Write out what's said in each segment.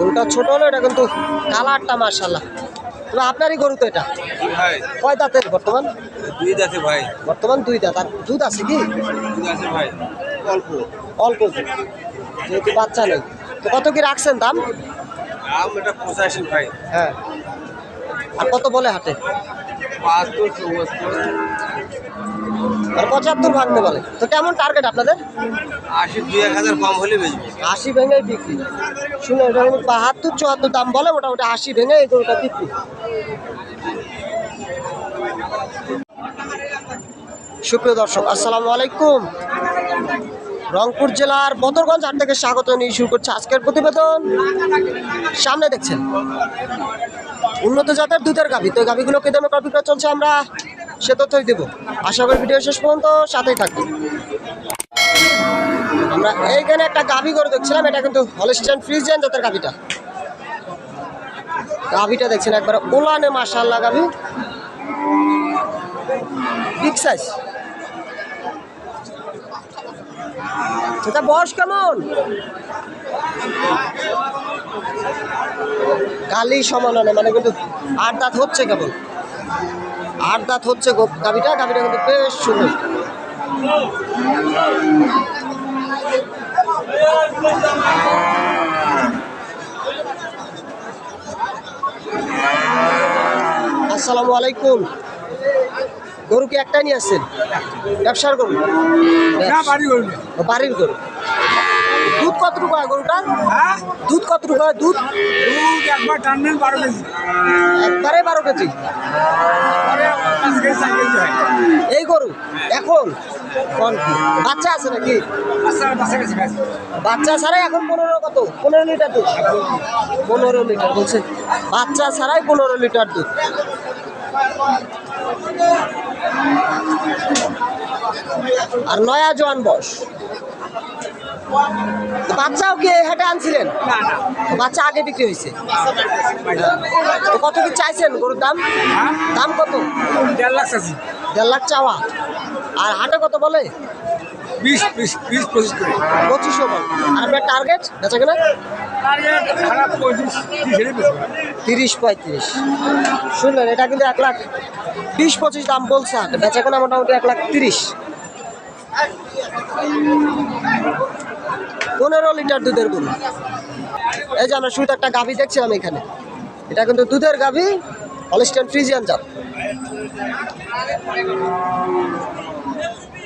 গরুটা ছোট হলো এটা কিন্তু কালারটা মার্শাল্লাহ তবে আপনারই গরু তো এটা? কয় দাঁতের বর্তমান? দুই দাঁতে ভাই। বর্তমান দুই দাঁত। আর দুধ আছে কি? ভাই। অল্প। অল্প দুধ। যেহেতু বাচ্চা নেই। তো কত কি রাখছেন দাম? দাম এটা পঁচাশি ভাই। হ্যাঁ। আর কত বলে হাটে? বাহাত্তর চৌহাত্তর আর পঁচাত্তর ভাঙতে বলে। তো কেমন টার্গেট আপনাদের? আশি দুই এক হাজার কম হলে বেচবো। আশি ভেঙে বিক্রি। শুনে কিন্তু বাহাত্তর চুয়াত্তর দাম বলে মোটামুটি আশি ভেঙে এই গরুটা বিক্রি। সুপ্রিয় দর্শক আসসালামু আলাইকুম। রংপুর জেলার বদরগঞ্জ হাট থেকে স্বাগত নিয়ে শুরু করছে আজকের প্রতিবেদন। সামনে দেখছেন। উন্নত জাতের দুধের গাভি। তো এই গাভিগুলো কে দামে কপি চলছে আমরা সে তথ্যই দেবো। আশা করি ভিডিও শেষ পর্যন্ত সাথেই থাকবে আমরা এইখানে একটা গাভি করে দেখছিলাম, এটা কিন্তু হলিস্টান ফ্রিজিয়ান জাতের গাভিটা। গাভিটা দেখছেন একবার ওলানে মাশাল্লাহ গাভি। বিগ সাইজ সেটা বয়স কেমন? কালি সমানে মানে কিন্তু আট দাঁত হচ্ছে কেবল। আট দাঁত হচ্ছে গাভিটা গাভিটা কিন্তু বেশ সুন্দর। আসসালামু আলাইকুম। গরু কি একটাই নিয়ে আসছেন? ব্যবসার গরু? বাড়ির গরু। কতটুকু হয় গরুটার হ্যাঁ? দুধ কতটুকু হয়? দুধ? দুধ একবার টানবেন বারো কেজি। একবারে বারো কেজি। এই গরু? এখন? বাচ্চা আছে নাকি? বাচ্চা ছাড়াই এখন পনেরো কত? পনেরো লিটার দুধ। পনেরো লিটার বলছেন বাচ্চা ছাড়াই পনেরো লিটার দুধ। আর নয়া জোয়ান বস। বাচ্চাও কি হেঁটে আনছিলেন? বাচ্চা আগে বিক্রি হয়েছে? কত কি চাইছেন গরুর দাম? হ্যাঁ? দাম কত? দেড় লাখ চাষি দেড় লাখ চাওয়া। আর হাটে কত বলে? বিশ বিশ বিশ পঁচিশ করে। পঁচিশশো বল। আর আপনার টার্গেট বেচা কেনা ত্রিশ পঁয়ত্রিশ। শুনলেন এটা কিন্তু এক লাখ বিশ পঁচিশ দাম বলছে হাটে। বেচা কেনা মোটামুটি এক লাখ তিরিশ। পনেরো লিটার দুধের গরু এই যে আমরা শুরুতে একটা গাভি দেখছিলাম এখানে। এটা কিন্তু দুধের গাভি হলিস্টান ফ্রিজিয়ান জাত।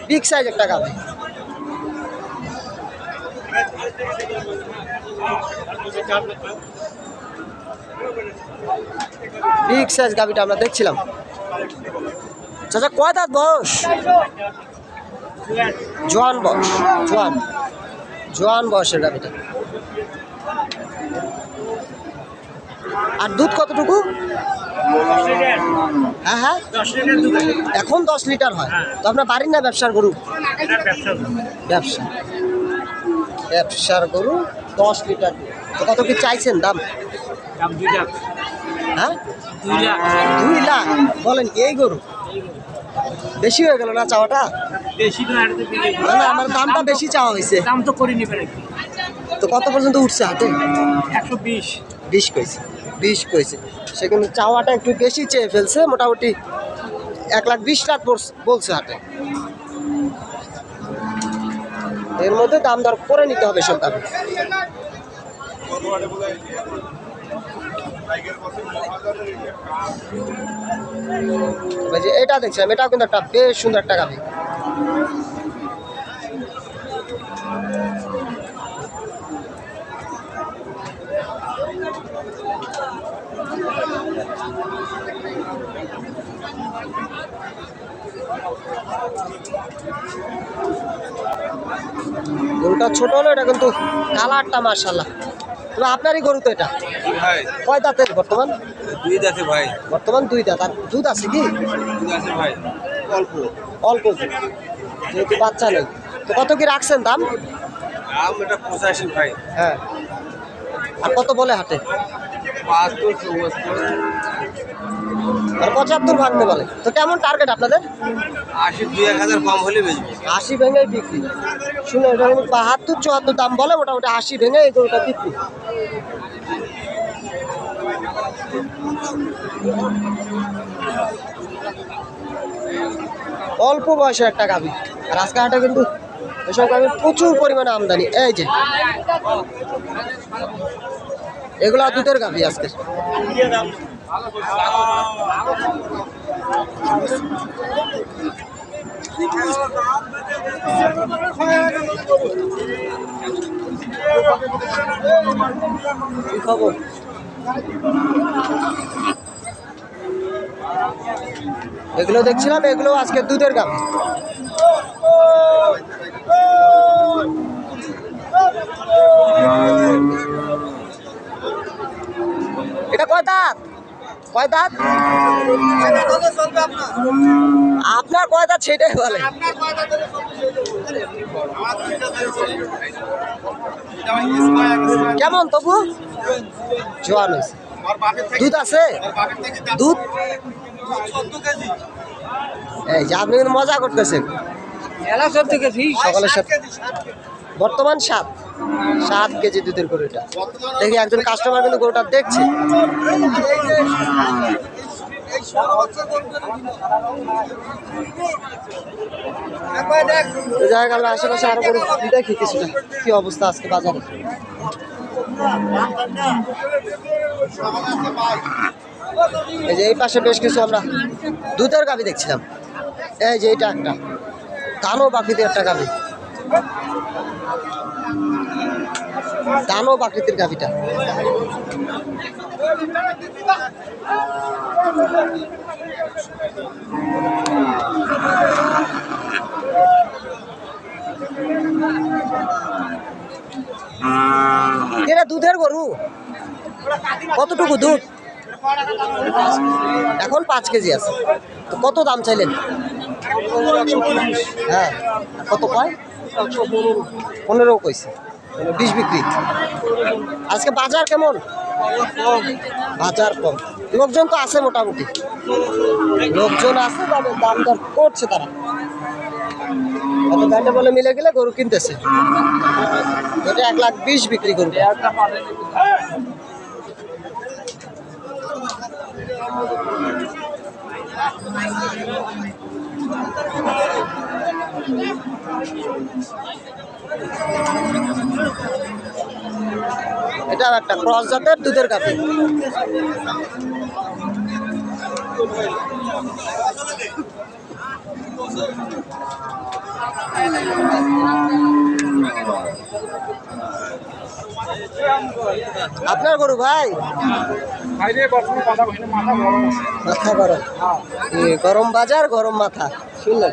বিগ সাইজ একটা গাভি। বিগ সাইজ গাভিটা আমরা দেখছিলাম। চাচা, কয় দাঁত বয়স? জোয়ান বয়স, জোয়ান। জোয়ান বয়সের গাভিটা আর দুধ কতটুকু? হ্যাঁ হ্যাঁ। এখন দশ লিটার হয়। তো আপনার বাড়ির না ব্যবসার গরু? ব্যবসা। ব্যবসা ব্যবসার গরু দশ লিটার। তো কত কি চাইছেন দাম? হ্যাঁ? দুই লাখ। বলেন কি এই গরু? বেশি হয়ে গেল না চাওয়াটা? বেশি না না আমার দামটা বেশি চাওয়া হয়েছে। দাম তো করে নিবে নাকি? তো কত পর্যন্ত উঠছে হাতে? একশো বিশ। বিশ কইছে বিশ কইছে। সে কিন্তু চাওয়াটা একটু বেশি চেয়ে ফেলছে মোটামুটি এক লাখ বিশ লাখ বলছে হাটে এর মধ্যে দাম দর করে নিতে হবে সব দাম এটা দেখছিলাম এটাও কিন্তু একটা বেশ সুন্দর একটা গাভি গরুটা ছোট হলো এটা কিন্তু কালারটা মার্শাল্লাহ তবে আপনারই গরু তো এটা? কয় দাঁতের বর্তমান? দুই দাঁতে ভাই। বর্তমান দুই দাঁত আর দুধ আছে কি? দুই দাঁতে ভাই। অল্প অল্প যেহেতু বাচ্চা নেই। তো কত কি রাখছেন দাম? দাম এটা পঁচাশি ভাই। হ্যাঁ। আর কত বলে হাটে? আর পঁচাত্তর ভাঙতে বলে। তো কেমন টার্গেট আপনাদের? আশি দুই এক হাজার কম হলে বেচবো। আশি ভেঙে বিক্রি। শুনে এটা বাহাত্তর চুয়াত্তর দাম বলে মোটামুটি আশি ভেঙে এই গরুটা বিক্রি। অল্প বয়সের একটা গাভি। আর আজকে হাটে কিন্তু এসব গাভি প্রচুর পরিমাণে আমদানি। এই যে। এগুলো দুধের গাভি আজকে। খবর? এগুলো দেখছিলাম, এগুলো আজকে দুধের গাভি এটা কয় দাঁত? কয় দাঁত? আপনার কয় দাঁত সেটাই বলে। কেমন তবু? জোয়ান হয়েছে। দুধ আছে? দুধ? এই যে আপনি কিন্তু মজা করতেছেন। এলা বর্তমান সাত। সাত কেজি দুধের গরুটা। দেখি একজন কাস্টমার কিন্তু গরুটা দেখছে। তো যাই হোক আমরা আশেপাশে আরও গরু দেখি কিছুটা। কি অবস্থা আজকে বাজারে? এই যে এই পাশে বেশ কিছু আমরা দুধের গাভি দেখছিলাম। এই যে এইটা একটা। কালো বাকিতে একটা গাভি। দানব আকৃতির গাভিটা। এটা দুধের গরু। কতটুকু দুধ? এখন পাঁচ কেজি আছে। তো কত দাম চাইলেন? হ্যাঁ কত কয়? পনেরো কইছে। বিশ বিক্রি। আজকে বাজার কেমন? বাজার কম। লোকজন তো আছে মোটামুটি। লোকজন আছে, তবে দাম দর করছে তারা। কত বলে মিলে গেলে গরু কিনতেছে। এক লাখ বিশ বিক্রি করবে। এটা একটা ক্রস জাতের দুধের গাভি আপনার গরু ভাই? মাথা গরম বাজার গরম মাথা শুনলেন?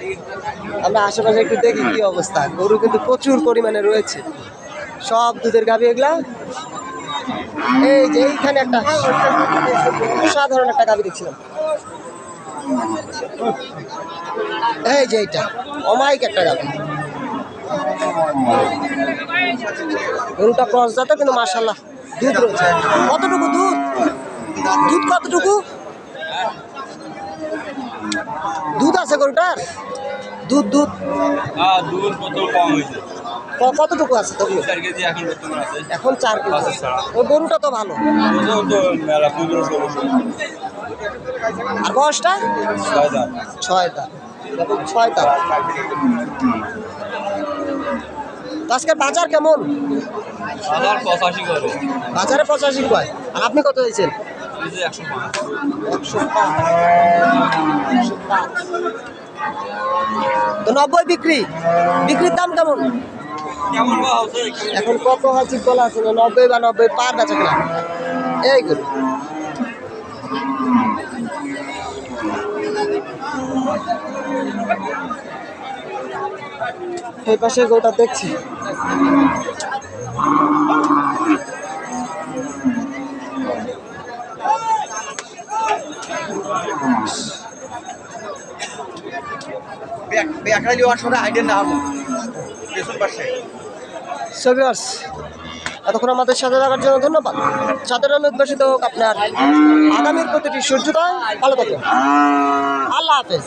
আমরা আশেপাশে একটু দেখি কি অবস্থা। গরু কিন্তু প্রচুর পরিমাণে রয়েছে। সব দুধের গাভি এগুলা? এই যে এইখানে একটা সাধারণ একটা গাভি দেখছিলাম। এই যে এইটা অমাইক একটা গাভি। গরুটা ক্রস জাতে কিন্তু মার্শাল্লাহ দুধ রয়েছে। কতটুকু দুধ? দুধ কতটুকু? দুধ আছে গরুটার? দুধ দুধ। হ্যাঁ দুধ কম হয়েছে। কতটুকু আছে তবু? এখন চার কেজি। ওই গরুটা তো ভালো। আর বয়সটা? ছয় দাম ছয় দাম ছয় দাম আজকের বাজার কেমন? বাজারে পঁচাশি কয়। আর আপনি কত হয়েছেন নব্বই বিক্রি। বিক্রির দাম কেমন? এখন কত হাসি বলা আছে? নব্বই বা নব্বই পার বেচা কিনা। এই গরু। এই পাশে গরুটা দেখছি। সবিয়ার্স এতক্ষণ আমাদের সাথে থাকার জন্য ধন্যবাদ। সাথে রইল উদ্ভাসিত হোক আপনার আগামীর প্রতিটি সূর্যোদয়। ভালো থাকবেন আল্লাহ হাফেজ।